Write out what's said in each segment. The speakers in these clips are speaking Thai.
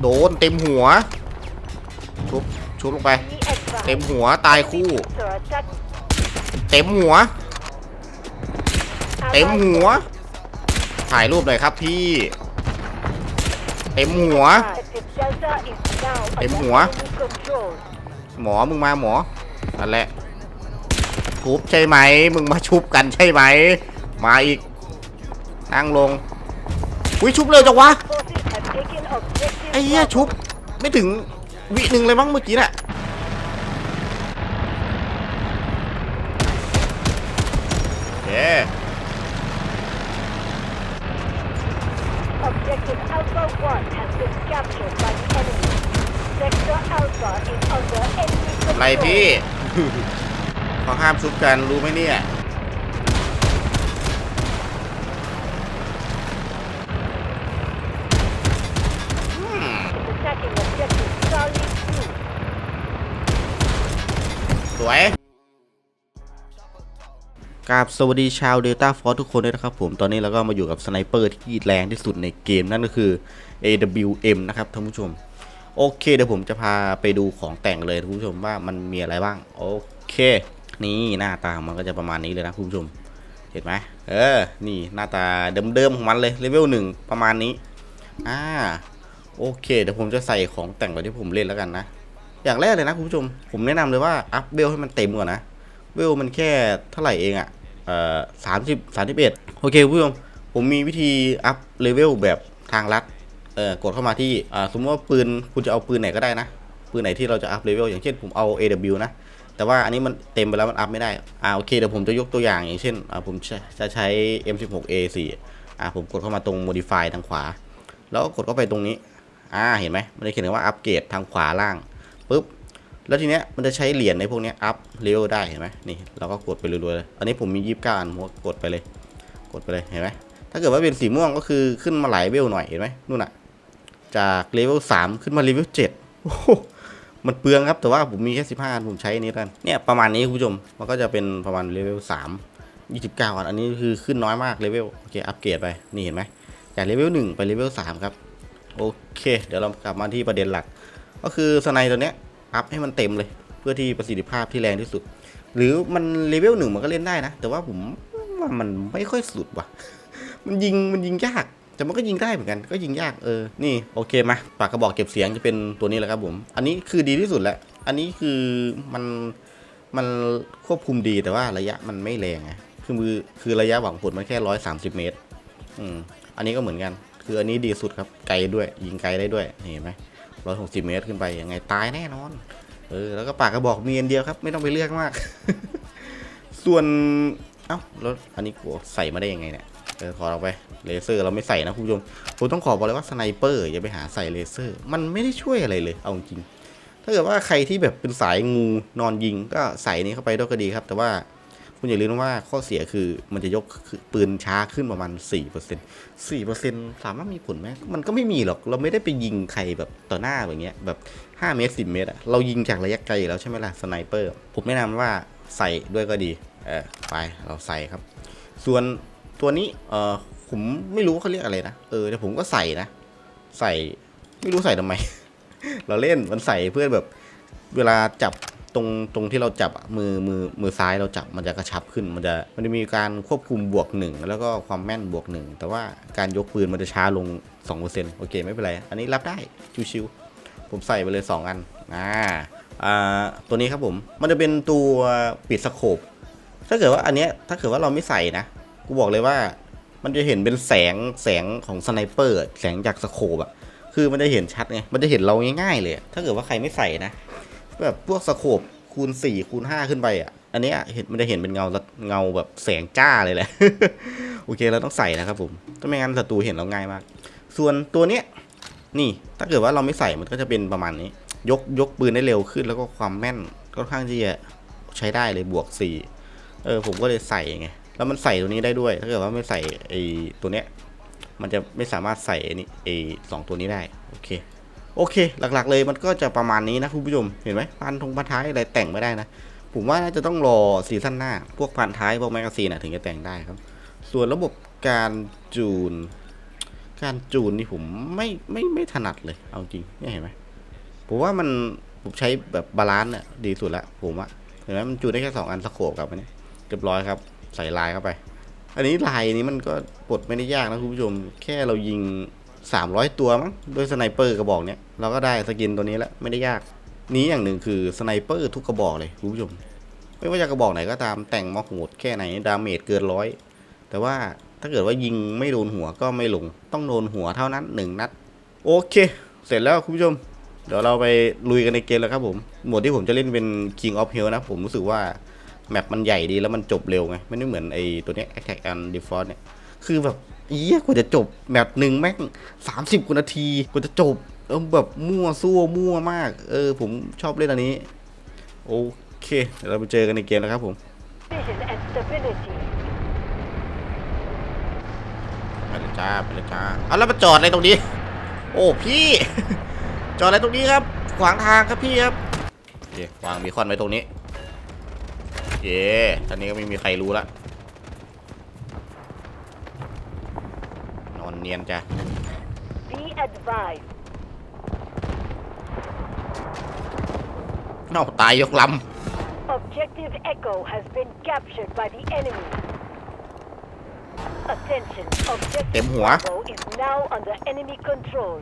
โดนเต็มหัว ชุบ ชุบลงไป เต็มหัวตายคู่ เต็มหัว เต็มหัว ถ่ายรูปหน่อยครับพี่ เต็มหัว เต็มหัว หมอมึงมาหมอนั่นแหละชุบใช่ไหม มึงมาชุบกันใช่ไหม มาอีก นั่งลงอุ้ยชุบเร็วจังวะ ไอ้เหี้ยชุบ ไม่ถึงวิหนึ่งเลยมั้งเมื่อกี้น่ะโอเค Objective Alpha 1 has been captured by the enemy. Sector Alpha is under enemy อะไร control. พี่ เขาห้ามชุบกันรู้ไหมเนี่ย Attacking objective Charlie 2. ส วยกราบสวัสดีชาว Delta Force ทุกคนด้วยนะครับผมตอนนี้เราก็มาอยู่กับสไนเปอร์ที่แรงที่สุดในเกมนั่นก็คือ AWM นะครับท่านผู้ชม โอเคเดี๋ยวผมจะพาไปดูของแต่งเลยท่านผู้ชมว่ามันมีอะไรบ้าง โอเค นี่หน้าตามันก็จะประมาณนี้เลยนะคุณผู้ชม เห็นไหมเออ นี่หน้าตาเดิมๆของมันเลยเลเวลหนึ่งประมาณนี้อ่าโอเคเดี๋ยวผมจะใส่ของแต่งไปที่ผมเล่นแล้วกันนะ อย่างแรกเลยนะคุณผู้ชม ผมแนะนำเลยว่าอัพเวลให้มันเต็มก่อนนะ เวลมันแค่เท่าไหร่เองอะ่ะเอ่อสามสิบสามสิบเอ็ดโอเคคุณผู้ชม ผมมีวิธีอัพเลเวลแบบทางลัดเอ่อกดเข้ามาที่อ่าสมมติว่าปืนคุณจะเอาปืนไหนก็ได้นะ ปืนไหนที่เราจะอัพเลเวลอย่างเช่นผมเอา AW นะ แต่ว่าอันนี้มันเต็มไปแล้วมันอัพไม่ได้อ่าโอเคเดี๋ยวผมจะยกตัวอย่างอย่างเช่นอ่าผมจะจะใช้ M16A4 อ่าผมกดเข้ามาตรง modify ทางขวา แล้วก็กดเข้าไปตรงนี้อ่าเห็นไหมมันจะเขียนว่าอัปเกรดทางขวาล่าง ปุ๊บแล้วทีเนี้ยมันจะใช้เหรียญในพวกนี้อัพเลเวลได้เห็นไหมนี่เราก็กดไปเรื่อยๆเลย อันนี้ผมมียี่สิบเก้าอันผมก็กดไปเลย กดไปเลยเห็นไหมถ้าเกิดว่าเป็นสีม่วงก็คือขึ้นมาหลายเลเวลหน่อยเห็นไหมนู่นน่ะ จากเลเวลสามขึ้นมาเลเวลเจ็ดโอ้โหมันเปลืองครับแต่ว่าผมมีแค่สิบห้าอันผมใช้อันนี้กันเนี่ยประมาณนี้คุณผู้ชมมันก็จะเป็นประมาณเลเวลสามยี่สิบเก้าอันอันนี้คือขึ้นน้อยมากเลเวลโอเคอัปเกรดไปนี่เห็นไหมจากเลเวลหนึ่งไปเลเวลสามครับโอเค เดี๋ยวเรากลับมาที่ประเด็นหลัก ก็คือสไนตัวเนี้ยอัพให้มันเต็มเลย เพื่อที่ประสิทธิภาพที่แรงที่สุด หรือมันเลเวลหนึ่งมันก็เล่นได้นะ แต่ว่าผมว่ามันไม่ค่อยสุดว่ะ มันยิงมันยิงยาก แต่มันก็ยิงได้เหมือนกัน ก็ยิงยากเออ นี่โอเคมาปากกระบอกเก็บเสียงจะเป็นตัวนี้แหละครับผม อันนี้คือดีที่สุดแล้วอันนี้คือมันมันควบคุมดีแต่ว่าระยะมันไม่แรงไงคือมือคือระยะหวังผลมันแค่ร้อยสามสิบเมตร อืม อันนี้ก็เหมือนกัน คืออันนี้ดีสุดครับ ไกลด้วย ยิงไกลได้ด้วย เห็นไหม ร้อยหกสิบเมตรขึ้นไปยังไงตายแน่นอน เออแล้วก็ปากกระบอกมีอันเดียวครับ ไม่ต้องไปเลือกมาก ส่วนเอ้าแล้วอันนี้กูใส่มาได้ยังไงเนี่ยเออขอเราไปเลเซอร์เราไม่ใส่นะคุณผู้ชมผมต้องขอบอกเลยว่าสไนเปอร์อย่าไปหาใส่เลเซอร์ มันไม่ได้ช่วยอะไรเลยเอาจริงถ้าเกิดว่าใครที่แบบเป็นสายงูนอนยิงก็ใส่นี้เข้าไปด้วยก็ดีครับ แต่ว่า คุณอย่าลืมว่าข้อเสียคือมันจะยกปืนช้าขึ้นประมาณ4% 4%สามารถมีผลไหมมันก็ไม่มีหรอก เราไม่ได้ไปยิงใครแบบต่อหน้าแบบเงี้ยแบบ 5 เมตร 10 เมตรอะเรายิงจากระยะไกลอยู่แล้วใช่ไหมล่ะสไนเปอร์ ผมแนะนำว่าใส่ด้วยก็ดีเออไปเราใส่ครับ ส่วนตัวนี้เออผมไม่รู้เขาเรียกอะไรนะ เออแต่ผมก็ใส่นะ ใส่ไม่รู้ใส่ทำไม เราเล่นมันใส่เพื่อแบบเวลาจับ ตรงตรงที่เราจับอะมือมือมือซ้ายเราจับมันจะกระชับขึ้น มันจะมันจะมีการควบคุมบวกหนึ่งแล้วก็ความแม่นบวกหนึ่งแต่ว่าการยกปืนมันจะช้าลง2%โอเคไม่เป็นไร อันนี้รับได้ชิวๆผมใส่ไปเลย 2 อันอ่าอ่าตัวนี้ครับผมมันจะเป็นตัวปิดสโคปถ้าเกิดว่าอันเนี้ยถ้าเกิดว่าเราไม่ใส่นะกูบอกเลยว่ามันจะเห็นเป็นแสงแสงของสไนเปอร์แสงจากสโคปอะคือมันจะเห็นชัดไงมันจะเห็นเราง่ายๆเลย ถ้าเกิดว่าใครไม่ใส่นะ แบบพวกสโคปคูณ4คูณ5ขึ้นไปอะ อันนี้เห็นมันจะเห็นเป็นเงาเงาแบบแสงจ้าเลยแหละ โอเคเราต้องใส่นะครับผมถ้าไม่งั้นศัตรูเห็นเราง่ายมาก ส่วนตัวเนี้ยนี่ถ้าเกิดว่าเราไม่ใส่มันก็จะเป็นประมาณนี้ ยกยกปืนได้เร็วขึ้นแล้วก็ความแม่นค่อนข้างที่จะใช้ได้เลยบวก4เออผมก็เลยใส่ไงแล้วมันใส่ตัวนี้ได้ด้วย ถ้าเกิดว่าไม่ใส่ไอ้ตัวเนี้ยมันจะไม่สามารถใส่ไอ้นี่ไอ้สองตัวนี้ได้ โอเค โอเค หลักๆ เลยมันก็จะประมาณนี้นะคุณผู้ชม เห็นไหมพันธงพันท้ายอะไรแต่งไม่ได้นะ ผมว่าน่าจะต้องรอซีซั่นหน้า พวกพันท้ายพวกแมกกาซีนนะถึงจะแต่งได้ครับ ส่วนระบบการจูน การจูนนี่ผมไม่ไม่ไม่ถนัดเลย เอาจริงเนี่ยเห็นไหมผมว่ามันผมใช้แบบบาลานซ์เนี่ยดีสุดละผมอะเห็นไหมมันจูนได้แค่สองอันสโคปกับอันนี้เรียบร้อยครับ ใส่ลายเข้าไป อันนี้ลายนี้มันก็ปลดไม่ได้ยากนะคุณผู้ชม แค่เรายิง 300ตัวมั้งด้วยสไนเปอร์กระบอกเนี้ยเราก็ได้สกินตัวนี้แล้วไม่ได้ยาก นี้อย่างหนึ่งคือสไนเปอร์ทุกกระบอกเลยคุณผู้ชม ไม่ว่าจะกระบอกไหนก็ตามแต่งมาโหดแค่ไหนดาเมจเกินร้อยแต่ว่าถ้าเกิดว่ายิงไม่โดนหัวก็ไม่ลง ต้องโดนหัวเท่านั้นหนึ่งนัด โอเค เสร็จแล้วคุณผู้ชม เดี๋ยวเราไปลุยกันในเกมแล้วครับผม หมวดที่ผมจะเล่นเป็น King of Hell นะผมรู้สึกว่า แมปมันใหญ่ดีแล้วมันจบเร็วไง ไม่ได้เหมือนไอ้ตัวเนี้ย Attack and Default เนี่ย คือแบบ อี้ยกว่าจะจบแมปหนึ่งแม่งสามสิบกว่านาทีกว่าจะจบเออแบบมั่วซั่วมั่วมาก เออ ผมชอบเล่นอันนี้ โอเค เดี๋ยวเราไปเจอกันในเกมแล้วครับผมไปเลยจ้าไปเลยจ้าเอาแล้วมาจอดอะไรตรงนี้ โอ้พี่ จอดอะไรตรงนี้ครับ ขวางทางครับพี่ครับโอเควางมีคอนไว้ตรงนี้เย่ตอนนี้ก็ไม่มีใครรู้ละนอน เนียนจ้ะ Be advised. เอ้าตายยกล Objective Echo has been captured by the enemy. Attention, Objective Em hủa? Bravo is now under enemy control.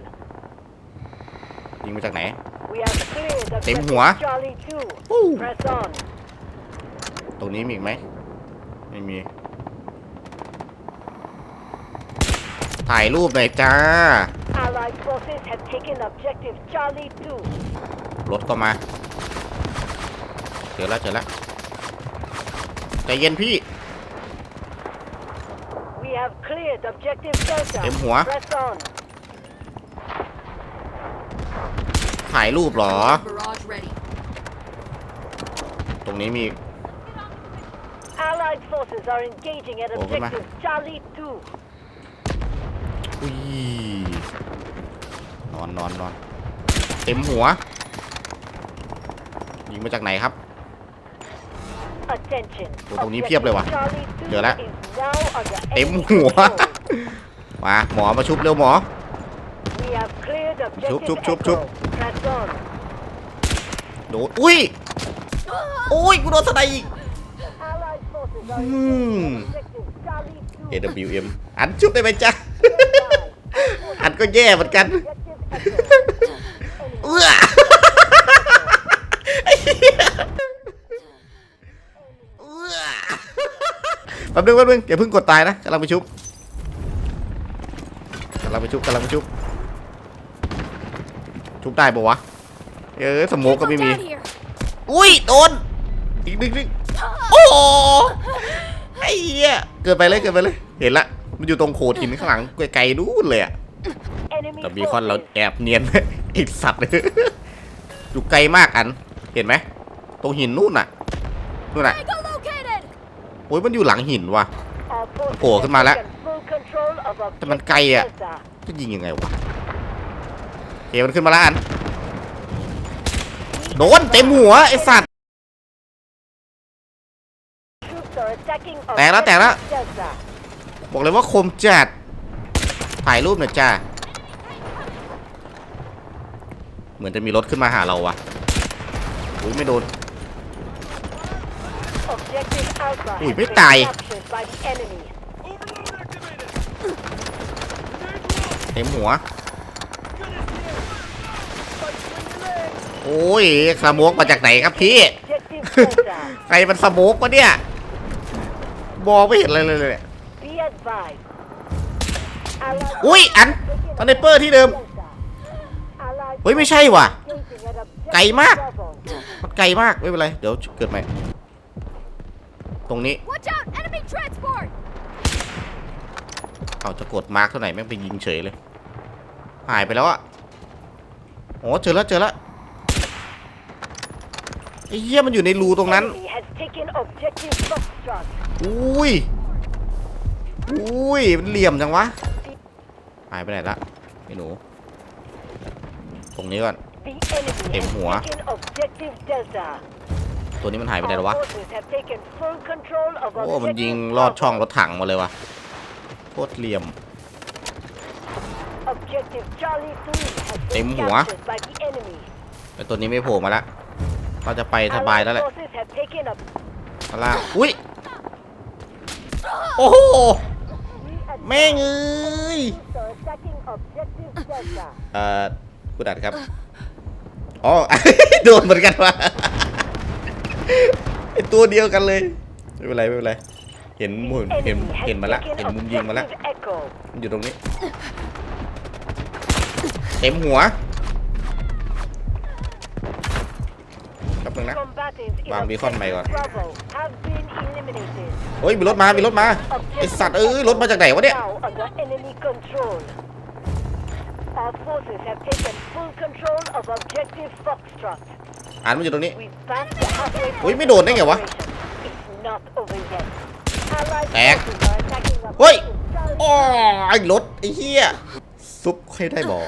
ำยิงมาจากไหน We have cleared Em Objective hủa? Charlie 2. Uh. Press on. ตรงนี้มีอีกไหมไม่มี ถ่ายรูปหน่อยจ้า Allied forces have taken Objective Charlie 2. รถก็มา เจอแล้วเจอแล้วใจเย็นพี่ We have cleared Objective Delta. Em hủa? Press on. ถ่ายรูปเหรอ Barrage ready. ตรงนี้มี Allied forces are engaging at Ủa, cái ma. Objective Charlie 2. อุ้ยนอนนอนนอนเต็มหัว ยิงมาจากไหนครับ Attention. โอ้ตรงนี้เพียบเลยว่ะ Charlie 2เจอแล้ว is now under เต็ม enemy หัว control. มาหมอมาชุบเร็วหมอ We have cleared objective Chụp, chụp, chụp, Echo. Press on. โดนอุ้ยโอ้ยกูโดนสไนอีก Allied forces are Hmm. engaging at Objective Charlie 2. AWM อันชุบได้ไหมจ๊ะ Advised. อัน ก็แย่เหมือนกัน เอื้อเอื้อแป๊บนึงแป๊บนึงอย่าเพิ่งกดตายนะกำลังไปชุบกำลังไปชุบกำลังไปชุบ ชุบได้ปะวะ เออสโมกก็ไม่มี อุ้ยโดนอีกนึงนึงโอ้ไอ้เหี้ยเกินไปเลยเกินไปเลย เห็นละ มันอยู่ตรงโขดหินข้างหลังไกลๆนู่นเลยอะ Enemy กับบีคอนเรา forces. แอบเนียนอีกสัตว์อยู่ไกลมากอัน เห็นไหมตรงหินนู่นน่ะนู่นน่ะ Echo located. โอ้ยมันอยู่หลังหินว่ะ Our forces โผล่ขึ้นมาแล้ว have taken full control of แต่มัน Objective ไกลอะ Delta. จะยิงยังไงวะเฮ้มันขึ้นมาแล้วอันโดนเต็มหัวไอสัตว์ Troops are attacking แตกแล้วแตกแล้ว Objective Delta. บอกเลยว่าคมจัดถ่ายรูปหน่อยจ้า เหมือนจะมีรถขึ้นมาหาเราว่ะอุ้ยไม่โดน Objective Alpha Ui, has biết been tài. captured by the enemy. เต็มหัว โอ้ยสโมกมาจากไหนครับพี่ ใครมันสโมกวะเนี่ยมองไม่เห็นอะไรเลยเลยเนี่ยอุ้ยอันสไนเปอร์ที่เดิม เฮ้ยไม่ใช่ว่ะ engaging at Objective ไกลมาก Bravo. มันไกลมากไม่เป็นไร เดี๋ยวเกิดใหม่ ตรงนี้ Watch out. Enemy transport. เอาจะกดมาร์กเท่าไหร่แม่งไปยิงเฉยเลย หายไปแล้วอะโอ้เจอแล้วเจอแล้วไอ้เหี้ยมันอยู่ในรูตรงนั้น Enemy has taken Objective Foxtrot. อุ้ย อุ้ย มันเหลี่ยมจังวะ หายไปไหนละไอ้หนู ตรงนี้ก่อน The enemy Em has hủa? taken Objective Delta. ตัวนี้มันหายไปไหนแล้ว Our วะ forces have taken full control of โอ้ มันยิง Objective ลอดช่องร Bravo. ถถังมาเลยว่ะโคตรเหลี่ยม Objective Charlie 3 has เต็ม been หัว captured by the enemy. ไอตัวนี้ไม่โผล่มาละเราจะไปสบายแล้วแห Allied ละ forces have taken up ข้างล่างอุ้ย โอ้โห the แม่งเอ้ย advanced are attacking Objective Delta. เอ่อ คุณอัดครับ อ๋อ โดนเหมือนกันว่ะไอตัวเดียวกันเลย ไม่เป็นไรไม่เป็นไร เห็นมุมเห็นเห็นมาละเห็นมุมยิงมาละมันอยู่ตรงนี้ เต็มหัวครับนึงนะ Combatants in Vàng đi con mày Objective rồi. Bravo have been eliminated. เฮ้ยมีรถมา มีรถมาไอสัตว์เอ้ยรถมาจากไหนวะเนี่ย Now under enemy control. Our forces have taken full control of Objective Foxtrot. อ่านมันอยู่ตรงนี้ We've passed the halfway อุ๊ย point ไม่โดนได้ไงวะ of operation. It's not over yet. Allied แตก forces are attacking เฮ้ย Objective อ๋อไอ้รถไอ้เหี้ย ซุปค่อยได้บ่อ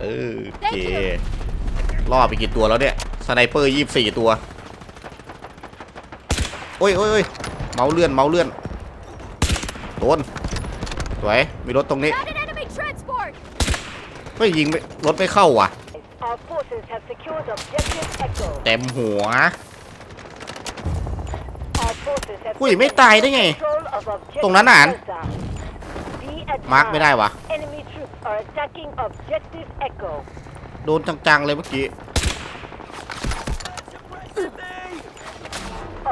เออโอเคล่อไปกี่ตัวแล้วเนี่ย สไนเปอร์ยี่สี่ตัว โอ้ยโอ้ยโอ้ยเมาเลื่อน เมาเลื่อน โดน สวย มีรถตรงนี้ Found an enemy transport! เฮ้ยยิงไม่รถไม่เข้าว่ะ Our forces have secured Objective Echo. เต็มหัว Our forces have อุ้ยไม่ตายได้ไง control of Objective ตรงนั้นน่ะ Delta. Be มาร์กไม่ได้ advised, วะ Enemy troops are attacking Objective Echo. โดนจังๆเลยเมื่อกี้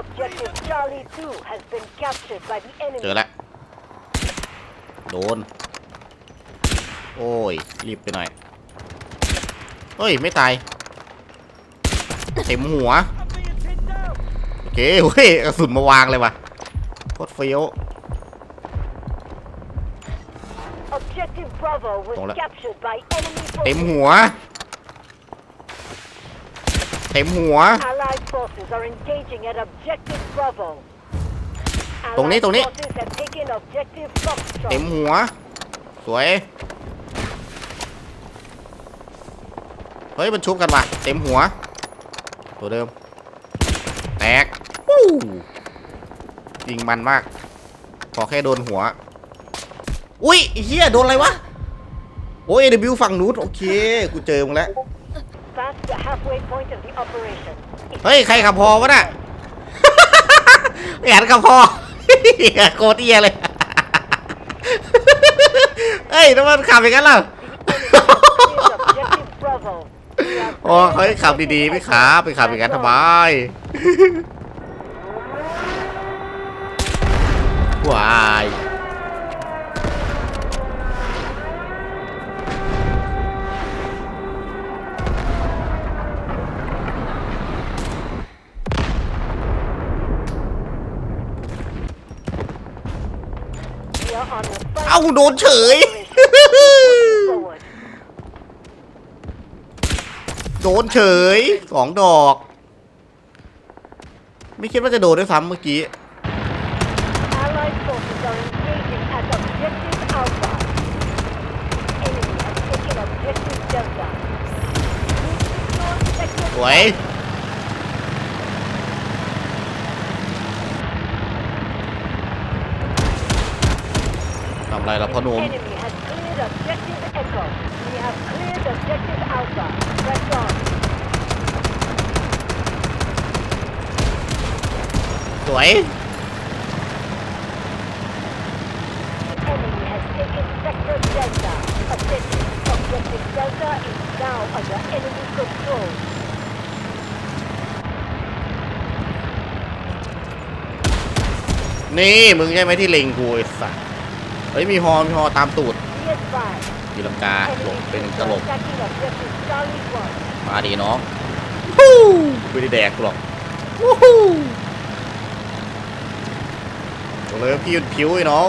Objective Charlie 2 has been captured by the เจอ enemy. แล้วโดน โอ้ย รีบไปหน่อย เฮ้ย ไม่ตาย เต็มหัว โอเคเฮ้ยกระสุนมาวางเลยว่ะโคตรเฟี้ยว Objective Bravo was Tolong lah. captured by enemy เต็ม forces. หัว เต็มหัว Allied forces are engaging at Objective Bravo. ตรงนี้ Allied ตรงนี้ forces have taken Objective เต็ม Foxtrot. หัว สวย ฮ้ยมันชุบกันว่ะเต็มหัว ตัวเดิม แตกยิงมันมาก ขอแค่โดนหัว อุ้ยเฮียโดนอะไรวะ โอ้ยเดบิวฝั่งนู้นโอเค กูเจอมึงแล้ว เฮ้ย ใครขับพอวะน่ะแอนขับพอโคตรเอียเลย เฮ้ยทำไมมันขับอย่างนั้นล่ะ cleared Objective Bravo. We have โอ้เฮ้ยขับดีๆไม่ขับไปขับอย่างนั้นทำไมวาย We are on the เอ้า final โดนเฉย forward. โด นเฉยสองดอก ไม่คิดว่าจะโดนด้วยซ้ำเมื่อกี้ Allied forces are engaging at Objective Alpha. Enemy has taken Objective Delta. We've secured สวย ทำอะไรล่ะพ่อหนุ่ม Enemy has cleared Objective Echo. We have cleared Objective Alpha. Press on. สวย The enemy has taken Sector Delta. Objective, Objective Delta is now นี่ มึงใช่ไหมที่เล็งกูไอ้สัสเฮ้ย มีฮอมีฮอตามตูด Be advised. ตีลังกาหลบเป็นตล are กมาดีน้องฮู้ไม่ได้แดกกูหรอกวู้ฮู้บอก เลยว่าพี่มันผิวไอ้น้อง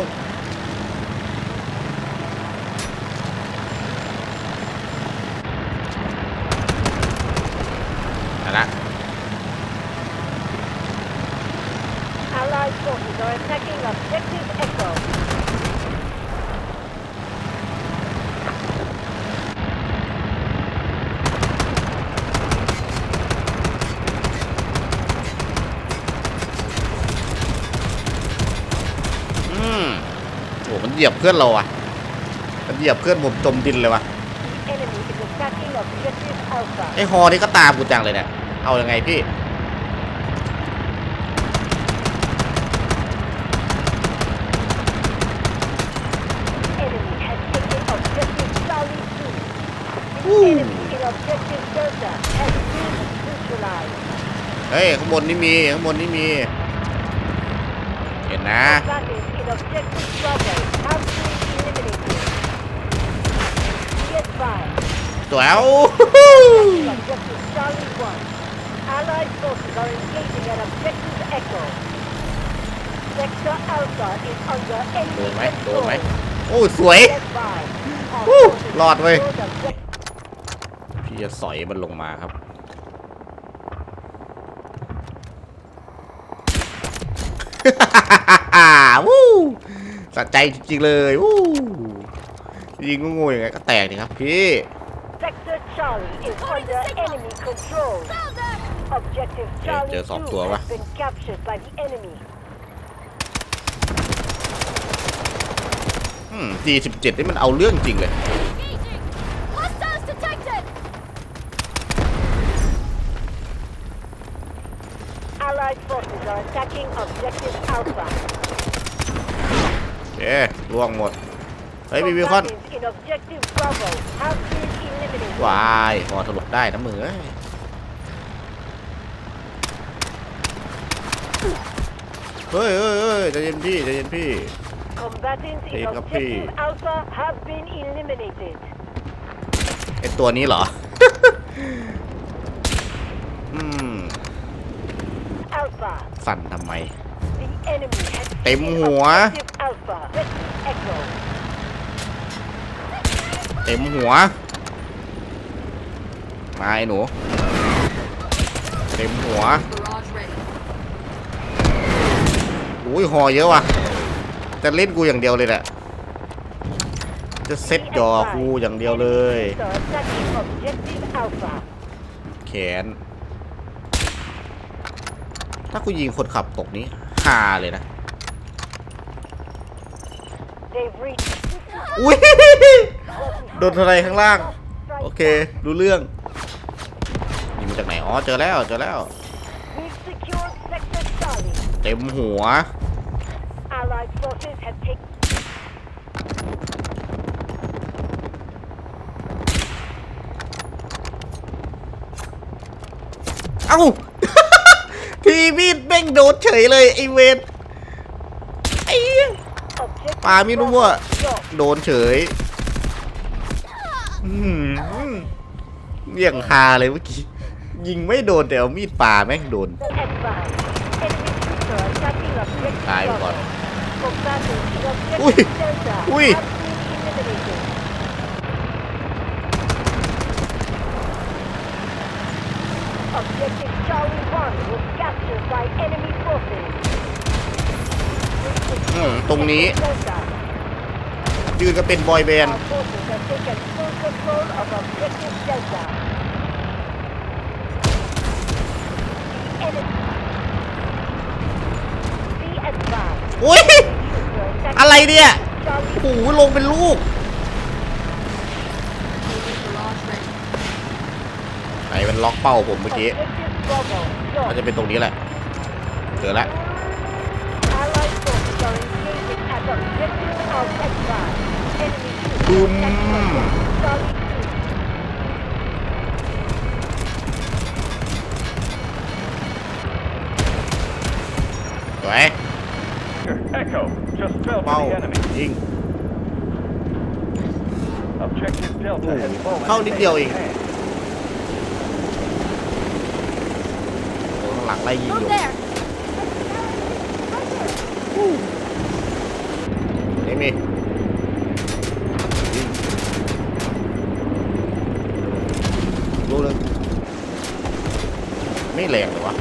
เอาละ Allied forces are attacking Objective Echo. อืมโหมันเห ยียบเพื่อนเราอะ มันเหยียบเพื่อนผมจมดินเลยว่ะ The enemy is attacking objective Alpha. ไอฮอนี่ก็ตามกูจังเลยเนี่ย เอายังไงพี่ Enemy has taken objective Charlie 2. The Ooh. enemy in objective Delta has been neutralized. เฮ้ยข้างบนนี่มีข้างบนนี่มี เห็นนะ Combatants in objective Bravo have been eliminated. Be advised, ตัวแอล objective Charlie 1. Allied forces are engaging at objective Echo. Sector Alpha is under โด enemy นไหมโดน control. ไหมโอ้สวย Be advised, our Woo. forces รอดเว้ย control objective พี่จะสอยมันลงมาครับวู้ สะใจจริงๆเลยวู้ยิงงูๆอย่างไงก็แตกนี่ครับพี่ Sector Charlie is under enemy control. Found them! Objective Okay, Charlie เจอสอง2ตัววะ has been captured by the enemy. อืม G17 นี่มันเอาเรื่องจริงเลย Engaging! Hostiles detected! Allied forces are attacking objective Alpha. โอเคล่วงหมด เฮ้ยมีวิคอน Combatants in objective Bravo have been eliminated. วายพอถลกได้นะมือเอ้ยเฮ้ยเฮ้ยเฮ้ยใจเย็นพี่ใจเย็นพี่ Combatants in Hey, Kapi. objective Alpha have been eliminated. ไอตัวนี้เหรอ อืม Alpha, สั่นทำไม the enemy has เต็ม taken หัว objective Alpha. Objective Echo. เต็มหัว มาไอ้หนู เต็มหัว Barrage ready. อุ้ยหอเยอะว่ะ จะเล่นกูอย่างเดียวเลยแหละ จะเซ็ต Be จอ advised, กูอย่างเดียวเลย enemies are attacking objective Alpha. แขน ถ้ากูยิงคนขับตกนี้ฮาเลยนะ They've reached อุ้ยโดนอะไรข้างล่าง โอเค รู้เรื่องยิงมาจากไหน อ๋อ เจอแล้ว เจอแล้ว เต็มหัว เอ้าทีมีดแม่งโดนเฉยเลยไอเวนไอ้เหี้ย objective ปาไม่รู้ว่าโดนเฉยเรียงฮาเลยเมื่อกี้ ยิงไม่โดนแต่เอามีดป่าแม่งโดน ตายไปก่อน อุ้ย อุ้ย ตรงนี้ ยืนก็เป็นบอยแบนด์อุ้ยอะไรเนี่ยโอ้โหลงเป็นลูกไหนมันล็อกเป้าผมเมื่อกี้มันจะเป็นตรงนี้แหละเจอแล้ว Charlie 2. สวย Echo, just fell เป้า for the enemy. ยิง Objective Delta Ooh. has fallen. Không in đi điều enemy gì. hands. โดนข้างหลังไล่ยิงอ Move ยู่ there! นี่มียิงลูกหนึงไม่แรงเลยวะ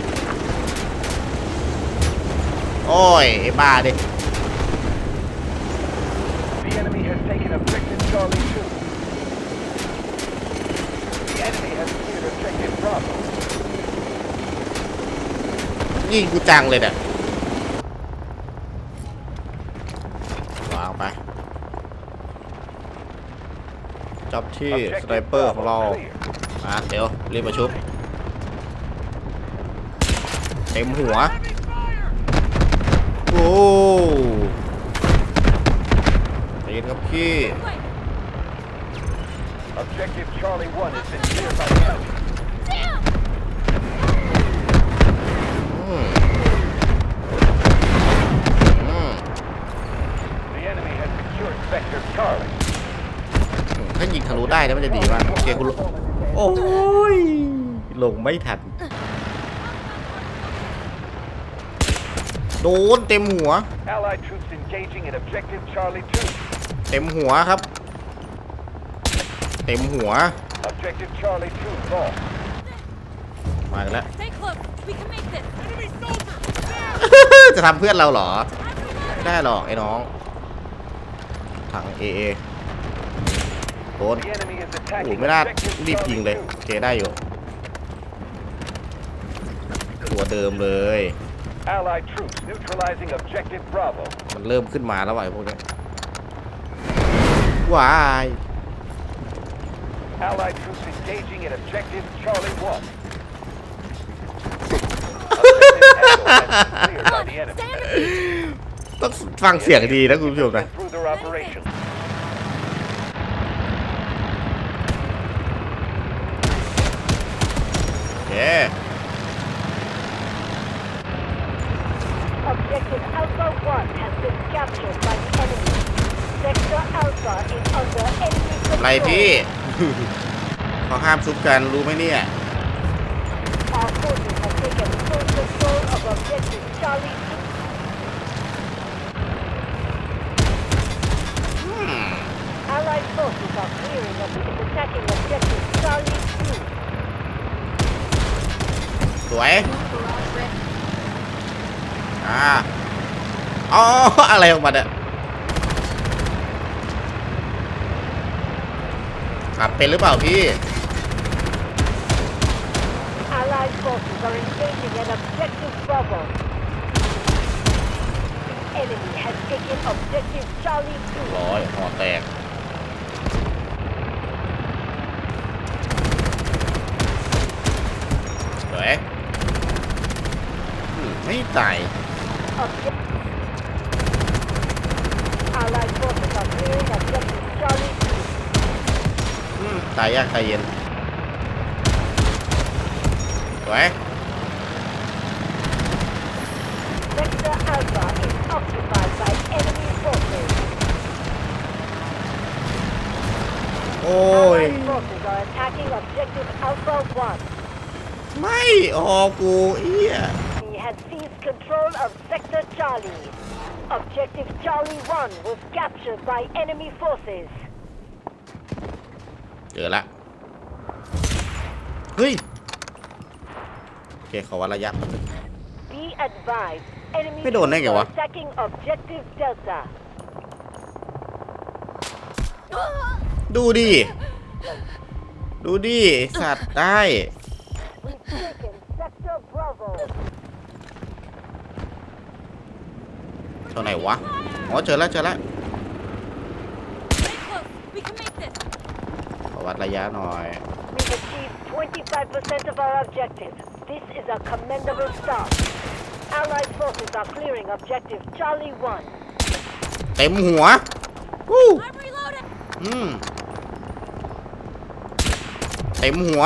โอ้ย ไอ้บ้าดิ The enemy has taken objective Charlie 2. The enemy has cleared objective Bravo. ยิงกูจังเลยเนี่ยวางไป จับ ที่สไนเปอร์ของเรามาเดี๋ยวรีบมาชุบ เต็มหัว โอ้ใจเย็นครับพี่ Wait. Objective Charlie 1 has been cleared by the enemy. Damn. อืมอืม The enemy has secured Sector Charlie. ถ้ายิงทะลุได้นะมันจะดีมากโอเคคุณลงโอ้ยลงไม่ทัน โดนเต็มหัว Allied troops engaging at Objective Charlie 2. เต็มหัวครับ เต็มหัว Objective Charlie 2 lost. มากันแล้ว Stay close. We can make this. Enemy soldier. จะทำเพื่อนเราเหรอ I'm reloading. ไม่ได้หรอกไอ้น้อง ถังเอเอ โดน The enemy is โอ้โห attacking ไม่น่า Objective รีบยิงเลย Charlie โอเคได้อยู่ ตัวเดิมเลย 2. Allied troops neutralizing Objective Bravo. มันเริ่มขึ้นมาแล้วว่ะไอ้พวกเนี้ยว้าย Allied troops engaging at Objective Charlie 1. Objective Echo has been cleared by the enemy. Stay on the beach. ต้องฟังเสียงดีนะคุณผู้ชมนะ Through their operation. โอเค Objective Alpha 1 has been captured by the enemy. Sector Alpha is under enemy ไร control. พี่ เขาห้ามชุบกันรู้ไหมเนี่ย Our forces have taken full control of Objective Charlie 2. อืม Allied forces are clearing of is attacking Objective Charlie 2. ส วย Barrage ready. อ่าอ๋ออะไรออกมาเนี่ยขับเป็นหรือเปล่าพี่ Allied forces are engaging at Objective Bravo. The enemy has taken Objective Charlie 2. ร้อยหอแตก สวยอืม ไม่ตาย Object- Allied forces are clearing Objective Charlie 2. อืมตายยากตายเย็นสวย Sector Alpha is occupied by enemy forces. โอ้ย Allied forces are attacking Objective Alpha 1. ไม่ออกกูเอี้ย He has seized control of Sector Charlie. Objective Charlie 1 was captured by enemy forces. เจอละ เฮ้ย โอเคขอวัดระยะแป๊บนึง Be advised, enemy ไม่โดนได้ไง troops วะ are attacking Objective Delta. ดูดิ ดูดิไอ้สัตว์ได้ We've taken Sector Bravo. เท่าไหนวะ อ๋อเจอแล้วเจอแล้ว Stay close. We can make this. ขอวัดระยะหน่อย We've achieved 25% of our objective. This is a commendable start. Allied forces are clearing Objective Charlie 1. เต็มหัววู้ I'm reloading. อืมเต็มหัว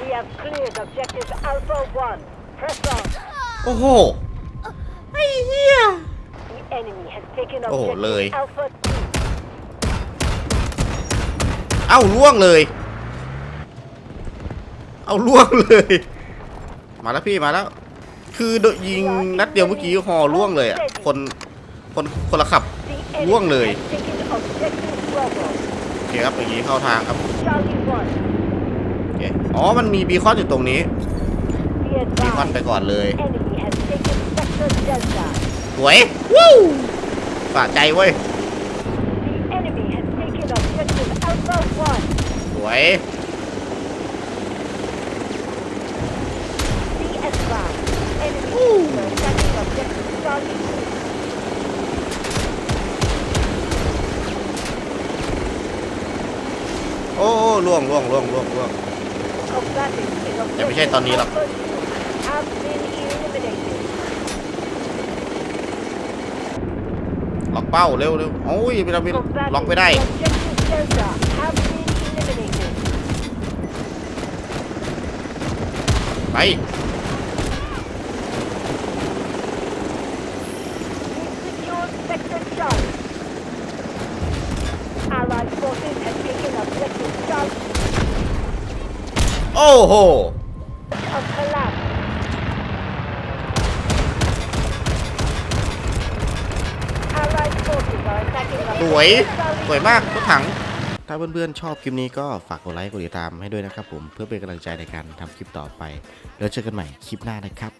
We have cleared Objective Alpha 1. Press on. โอ้โห ไอ้เหี้ย The enemy has taken โอ้โห Objective เลย Alpha 2. เอ้าล่วงเลย เอาล่วงเลย มาแล้วพี่มาแล้ว คือโดนยิงนัดเดียวเมื่อกี้หอล่วงเลยอะ คนคนคนละขับ The Luông enemy lười. has taken Objective Bravo. โอเคครับอย่างนี้เข้าทางครับ Charlie 1. โอเคอ๋อมันมีบีคอนอยู่ตรงนี้ Be บีคอน advised, ไปก่อนเลย สวยวู้สะใจเว้ยสวยโอ้ล่วงล่วงล่วงล่วงล่วงแต่ไม่ใช่ตอนนี้หรอก ล็อกเป้าเร็วเร็วโอ้ยไม่ได้ไม่ Combatants ล็อกไม่ได้ in Objective Delta have been eliminated. ไป Secure Sector Charlie. Allied forces have taken Objective Charlie โอ้โห of collapse. Allied forces are attacking ส วยสวยมากรถถัง ถ้าเพื่อนๆชอบคลิปนี้ก็ฝากกดไลค์กดติดตามให้ด้วยนะครับผมเพื่อเป็นกำลังใจในการทำคลิปต่อไป แล้วเจอกันใหม่คลิปหน้านะครับ